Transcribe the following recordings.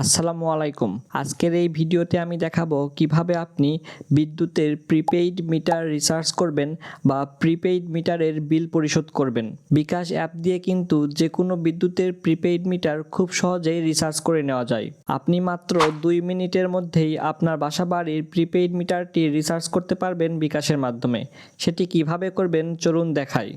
আসসালামু আলাইকুম। আজকের এই ভিডিওতে আমি দেখাবো কীভাবে আপনি বিদ্যুতের প্রিপেইড মিটার রিচার্জ করবেন বা প্রিপেইড মিটারের বিল পরিশোধ করবেন। বিকাশ অ্যাপ দিয়ে কিন্তু যে কোনো বিদ্যুতের প্রিপেইড মিটার খুব সহজেই রিচার্জ করে নেওয়া যায়। আপনি মাত্র দুই মিনিটের মধ্যেই আপনার বাসা বাড়ির প্রিপেইড মিটারটি রিচার্জ করতে পারবেন বিকাশের মাধ্যমে। সেটি কীভাবে করবেন চলুন দেখাই।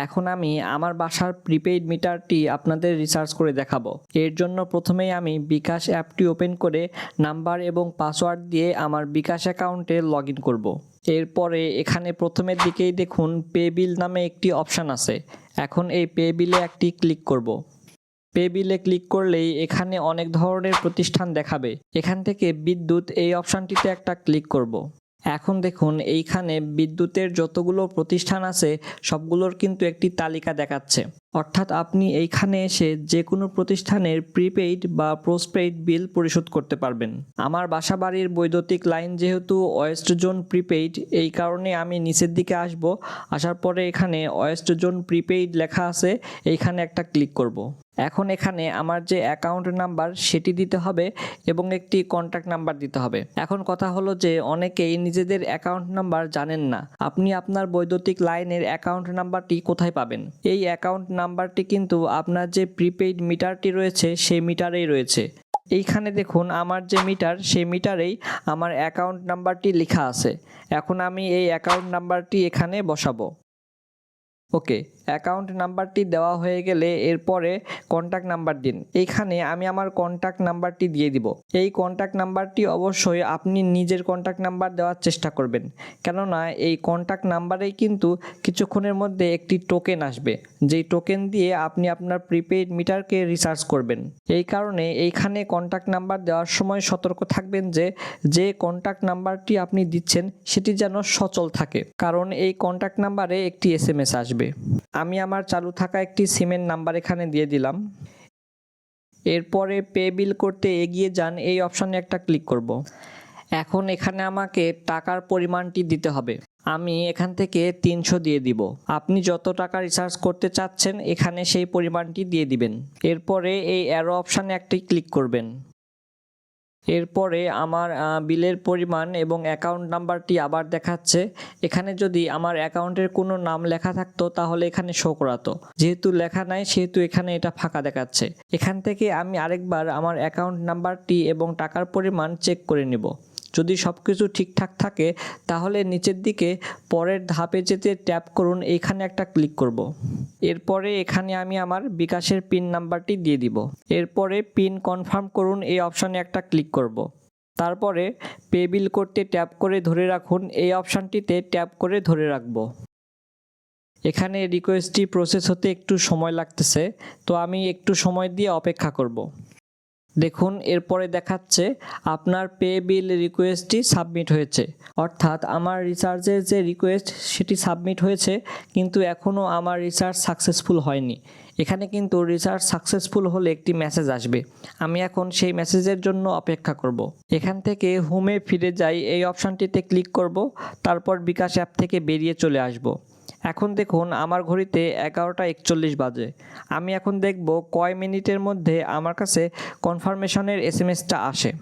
এখন আমি আমার বাসার প্রিপেইড মিটারটি আপনাদের রিচার্জ করে দেখাবো এর জন্য প্রথমেই আমি বিকাশ অ্যাপটি ওপেন করে নাম্বার এবং পাসওয়ার্ড দিয়ে আমার বিকাশ অ্যাকাউন্টে লগ ইন করব এরপরে এখানে প্রথমের দিকেই দেখুন পে বিল নামে একটি অপশান আছে এখন এই পে বিলে একটি ক্লিক করব। পে বিলে ক্লিক করলেই এখানে অনেক ধরনের প্রতিষ্ঠান দেখাবে এখান থেকে বিদ্যুৎ এই অপশানটিতে একটা ক্লিক করব। এখন দেখুন এইখানে বিদ্যুতের যতগুলো প্রতিষ্ঠান আছে সবগুলোর কিন্তু একটি তালিকা দেখাচ্ছে। অর্থাৎ আপনি এইখানে এসে যে কোনো প্রতিষ্ঠানের প্রিপেইড বা পোস্টপেইড বিল পরিশোধ করতে পারবেন। আমার বাসা বাড়ির বৈদ্যুতিক লাইন যেহেতু ওয়েস্ট জোন প্রিপেইড, এই কারণে আমি নিচের দিকে আসব। আসার পরে এখানে ওয়েস্ট জোন প্রিপেইড লেখা আছে, এইখানে একটা ক্লিক করব। এখন এখানে আমার যে অ্যাকাউন্ট নাম্বার, সেটি দিতে হবে এবং একটি কন্ট্যাক্ট নাম্বার দিতে হবে। এখন কথা হলো যে অনেকেই নিজেদের অ্যাকাউন্ট নাম্বার জানেন না। আপনি আপনার বৈদ্যুতিক লাইনের অ্যাকাউন্ট নাম্বারটি কোথায় পাবেন? এই অ্যাকাউন্ট নাম্বারটি কিন্তু আপনার যে প্রিপেইড মিটারটি রয়েছে, সেই মিটারেই রয়েছে। এইখানে দেখুন, আমার যে মিটার, সেই মিটারেই আমার অ্যাকাউন্ট নাম্বারটি লেখা আছে। এখন আমি এই অ্যাকাউন্ট নাম্বারটি এখানে বসাবো। ওকে অ্যাকাউন্ট নাম্বারটি দেওয়া হয়ে গেলে এরপরে কন্ট্যাক্ট নাম্বার দিন। এইখানে আমি আমার কন্ট্যাক্ট নাম্বারটি দিয়ে দিব। এই কন্ট্যাক্ট নাম্বারটি অবশ্যই আপনি নিজের কন্ট্যাক্ট নাম্বার দেওয়ার চেষ্টা করবেন। কেননা এই কন্ট্যাক্ট নাম্বারেই কিন্তু কিছুক্ষণের মধ্যে একটি টোকেন আসবে। যেই টোকেন দিয়ে আপনি আপনার প্রিপেইড মিটারকে রিচার্জ করবেন। এই কারণে এইখানে কন্ট্যাক্ট নাম্বার দেওয়ার সময় সতর্ক থাকবেন যে যে কন্ট্যাক্ট নাম্বারটি আপনি দিচ্ছেন, সেটি যেন সচল থাকে। কারণ এই কন্ট্যাক্ট নাম্বারে একটি এস এম আসবে আমি আমার চালু থাকা একটি সিমের নাম্বার এখানে দিয়ে দিলাম। এরপরে পে বিল করতে এগিয়ে যান, এই অপশানে একটা ক্লিক করব। এখন এখানে আমাকে টাকার পরিমাণটি দিতে হবে। আমি এখান থেকে তিনশো দিয়ে দিব। আপনি যত টাকা রিচার্জ করতে চাচ্ছেন, এখানে সেই পরিমাণটি দিয়ে দিবেন। এরপরে এই অ্যারো অপশানে একটি ক্লিক করবেন। এরপরে আমার বিলের পরিমাণ এবং অ্যাকাউন্ট নাম্বারটি আবার দেখাচ্ছে। এখানে যদি আমার অ্যাকাউন্টের কোনো নাম লেখা থাকতো, তাহলে এখানে শো করাতো। যেহেতু লেখা নাই, সেহেতু এখানে এটা ফাঁকা দেখাচ্ছে। এখান থেকে আমি আরেকবার আমার অ্যাকাউন্ট নাম্বারটি এবং টাকার পরিমাণ চেক করে নিব। যদি সব কিছু ঠিকঠাক থাকে, তাহলে নিচের দিকে পরের ধাপে যেতে ট্যাপ করুন এইখানে একটা ক্লিক করব। এরপরে এখানে আমি আমার বিকাশের পিন নাম্বারটি দিয়ে দিব এরপরে পিন কনফার্ম করুন, এই অপশানে একটা ক্লিক করব। তারপরে পে বিল করতে ট্যাপ করে ধরে রাখুন, এই অপশানটিতে ট্যাপ করে ধরে রাখব এখানে রিকোয়েস্টটি প্রসেস হতে একটু সময় লাগতেছে, তো আমি একটু সময় দিয়ে অপেক্ষা করব। দেখুন, এরপরে দেখাচ্ছে আপনার পে বিল রিকোয়েস্টটি সাবমিট হয়েছে। অর্থাৎ আমার রিচার্জের যে রিকোয়েস্ট, সেটি সাবমিট হয়েছে, কিন্তু এখনও আমার রিচার্জ সাকসেসফুল হয়নি। এখানে কিন্তু রিচার্জ সাকসেসফুল হলে একটি মেসেজ আসবে। আমি এখন সেই মেসেজের জন্য অপেক্ষা করব। এখান থেকে হোমে ফিরে যাই, এই অপশানটিতে ক্লিক করব, তারপর বিকাশ অ্যাপ থেকে বেরিয়ে চলে আসব। এখন দেখুন, আমার ঘড়িতে এগারোটা একচল্লিশ বাজে। আমি এখন দেখব কয় মিনিটের মধ্যে আমার কাছে কনফার্মেশনের এস এম এসটা আসে।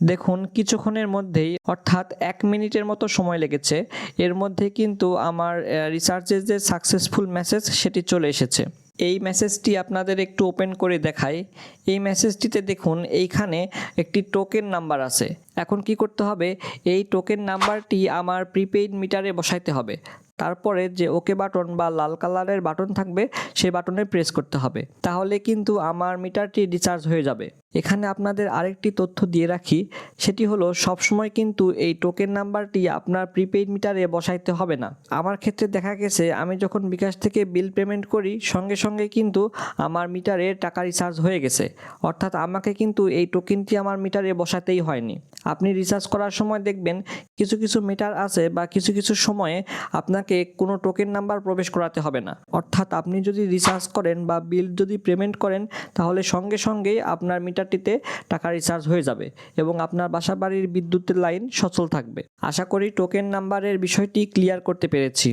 দেখুন, কিছুক্ষণের মধ্যেই, অর্থাৎ এক মিনিটের মতো সময় লেগেছে। এর মধ্যে কিন্তু আমার রিসার্চের যে সাকসেসফুল মেসেজ সেটি চলে এসেছে। এই মেসেজটি আপনাদের একটু ওপেন করে দেখাই। এই মেসেজটিতে দেখুন, এইখানে একটি টোকেন নাম্বার আছে। এখন কি করতে হবে? এই টোকেন নাম্বারটি আমার প্রিপেইড মিটারে বসাইতে হবে। তারপরে যে ওকে বাটন বা লাল কালারের বাটন থাকবে সেই বাটনে প্রেস করতে হবে। তাহলে কিন্তু আমার মিটারটি রিচার্জ হয়ে যাবে। এখানে আপনাদের আরেকটি তথ্য দিয়ে রাখি, সেটি হলো সবসময় কিন্তু এই টোকেন নাম্বারটি আপনার প্রিপেইড মিটারে বসাইতে হবে না। আমার ক্ষেত্রে দেখা গেছে, আমি যখন বিকাশ থেকে বিল পেমেন্ট করি, সঙ্গে সঙ্গে কিন্তু আমার মিটারে টাকা রিচার্জ হয়ে গেছে। অর্থাৎ আমাকে কিন্তু এই টোকেনটি আমার মিটারে বসাতেই হয়নি। আপনি রিচার্জ করার সময় দেখবেন কিছু কিছু মিটার আছে বা কিছু কিছু সময়ে আপনাকে কোনো টোকেন নাম্বার প্রবেশ করাতে হবে না। অর্থাৎ আপনি যদি রিচার্জ করেন বা বিল যদি পেমেন্ট করেন, তাহলে সঙ্গে সঙ্গেই আপনার মিটার মিটারটিতে টাকা রিচার্জ হয়ে যাবে এবং আপনার বাসা বাড়ির বিদ্যুতের লাইন সচল থাকবে। আশা করি টোকেন নাম্বারের বিষয়টি ক্লিয়ার করতে পেরেছি।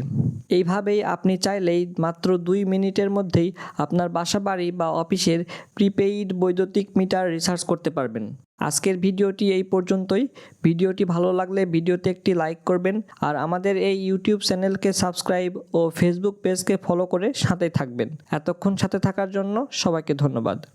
এইভাবেই আপনি চাইলেই মাত্র দুই মিনিটের মধ্যেই আপনার বাসা বাড়ি বা অফিসের প্রিপেইড বৈদ্যুতিক মিটার রিচার্জ করতে পারবেন। আজকের ভিডিওটি এই পর্যন্তই। ভিডিওটি ভালো লাগলে ভিডিওতে একটি লাইক করবেন আর আমাদের এই ইউটিউব চ্যানেলকে সাবস্ক্রাইব ও ফেসবুক পেজকে ফলো করে সাথে থাকবেন। এতক্ষণ সাথে থাকার জন্য সবাইকে ধন্যবাদ।